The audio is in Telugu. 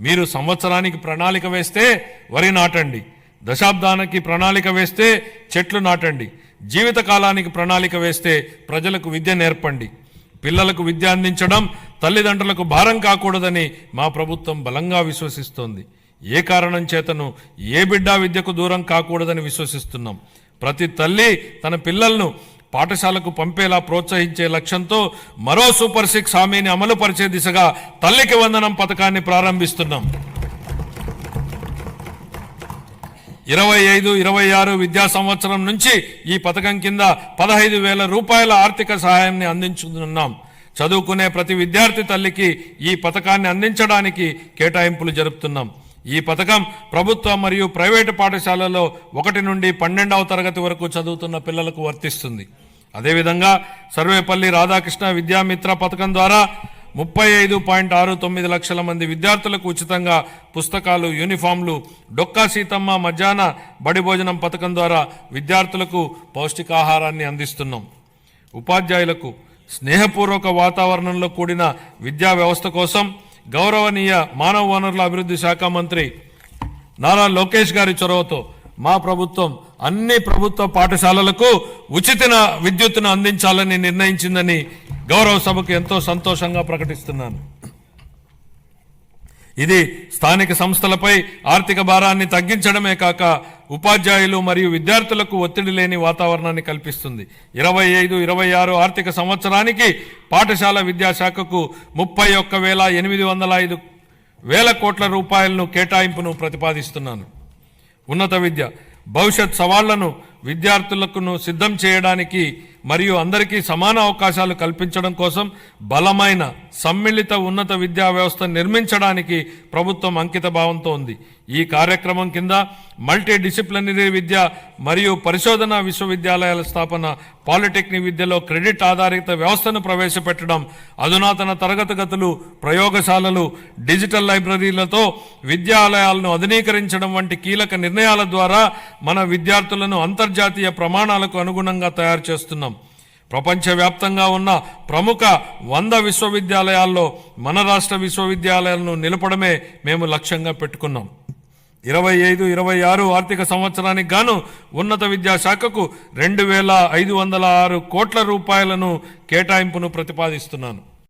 మీరు సంవత్సరానికి ప్రణాళిక వేస్తే వరి నాటండి. దశాబ్దానికి ప్రణాళిక వేస్తే చెట్లు నాటండి. జీవితకాలానికి ప్రణాళిక వేస్తే ప్రజలకు విద్య నేర్పండి. పిల్లలకు విద్య అందించడం తల్లిదండ్రులకు భారం కాకూడదని మా ప్రభుత్వం బలంగా విశ్వసిస్తోంది. ఏ కారణం చేతను ఏ బిడ్డ విద్యకు దూరం కాకూడదని విశ్వసిస్తున్నాం. ప్రతి తల్లి తన పిల్లలను పాఠశాలకు పంపేలా ప్రోత్సహించే లక్ష్యంతో మరో సూపర్ సిక్స్ హామీని అమలు పరిచే దిశగా తల్లికి వందనం పథకాన్ని ప్రారంభిస్తున్నాం. ఇరవై ఐదు ఇరవై ఆరు విద్యా సంవత్సరం నుంచి ఈ పథకం కింద పదహైదు వేల రూపాయల ఆర్థిక సహాయాన్ని అందించుతున్నాం. చదువుకునే ప్రతి విద్యార్థి తల్లికి ఈ పథకాన్ని అందించడానికి కేటాయింపులు జరుపుతున్నాం. ఈ పథకం ప్రభుత్వ మరియు ప్రైవేటు పాఠశాలలో ఒకటి నుండి పన్నెండవ తరగతి వరకు చదువుతున్న పిల్లలకు వర్తిస్తుంది. అదేవిధంగా సర్వేపల్లి రాధాకృష్ణ విద్యామిత్ర పథకం ద్వారా ముప్పై ఐదు పాయింట్ ఆరు తొమ్మిది లక్షల మంది విద్యార్థులకు ఉచితంగా పుస్తకాలు యూనిఫామ్లు డొక్కా సీతమ్మ మధ్యాహ్న బడి భోజనం పథకం ద్వారా విద్యార్థులకు పౌష్టికాహారాన్ని అందిస్తున్నాం. ఉపాధ్యాయులకు స్నేహపూర్వక వాతావరణంలో కూడిన విద్యా వ్యవస్థ కోసం గౌరవనీయ మానవ వనరుల అభివృద్ధి శాఖ మంత్రి నారా లోకేష్ గారి చొరవతో మా ప్రభుత్వం అన్ని ప్రభుత్వ పాఠశాలలకు ఉచిత విద్యుత్తును అందించాలని నిర్ణయించిందని గౌరవ సభకు ఎంతో సంతోషంగా ప్రకటిస్తున్నాను. ఇది స్థానిక సంస్థలపై ఆర్థిక భారాన్ని తగ్గించడమే కాక ఉపాధ్యాయులు మరియు విద్యార్థులకు ఒత్తిడి లేని వాతావరణాన్ని కల్పిస్తుంది. ఇరవై ఐదు ఇరవై ఆరు ఆర్థిక సంవత్సరానికి పాఠశాల విద్యాశాఖకు ముప్పై ఒక్క వేల ఎనిమిది వందల ఐదు వేల కోట్ల రూపాయలను కేటాయింపును ప్రతిపాదిస్తున్నాను. ఉన్నత విద్య భవిష్యత్ సవాళ్ళను విద్యార్థులకు సిద్ధం చేయడానికి మరియు అందరికీ సమాన అవకాశాలు కల్పించడం కోసం బలమైన సమ్మిళిత ఉన్నత విద్యా వ్యవస్థ నిర్మించడానికి ప్రభుత్వం అంకిత భావంతో ఉంది. ఈ కార్యక్రమం కింద మల్టీ డిసిప్లినరీ విద్య మరియు పరిశోధన విశ్వవిద్యాలయాల స్థాపన పాలిటెక్నిక్ విద్యలో క్రెడిట్ ఆధారిత వ్యవస్థను ప్రవేశపెట్టడం అధునాతన తరగతి గదులు ప్రయోగశాలలు డిజిటల్ లైబ్రరీలతో విద్యాలయాలను ఆధునీకరించడం వంటి కీలక నిర్ణయాల ద్వారా మన విద్యార్థులను అంతర్జాతీయ ప్రమాణాలకు అనుగుణంగా తయారు చేస్తున్నాం. ప్రపంచవ్యాప్తంగా ఉన్న ప్రముఖ వంద విశ్వవిద్యాలయాల్లో మన రాష్ట్ర విశ్వవిద్యాలయాలను నిలపడమే మేము లక్ష్యంగా పెట్టుకున్నాం. ఇరవై ఐదు ఇరవై ఆరు ఆర్థిక సంవత్సరానికి గాను ఉన్నత విద్యాశాఖకు రెండు వేల ఐదు వందల ఆరు కోట్ల రూపాయలను కేటాయింపును ప్రతిపాదిస్తున్నాను.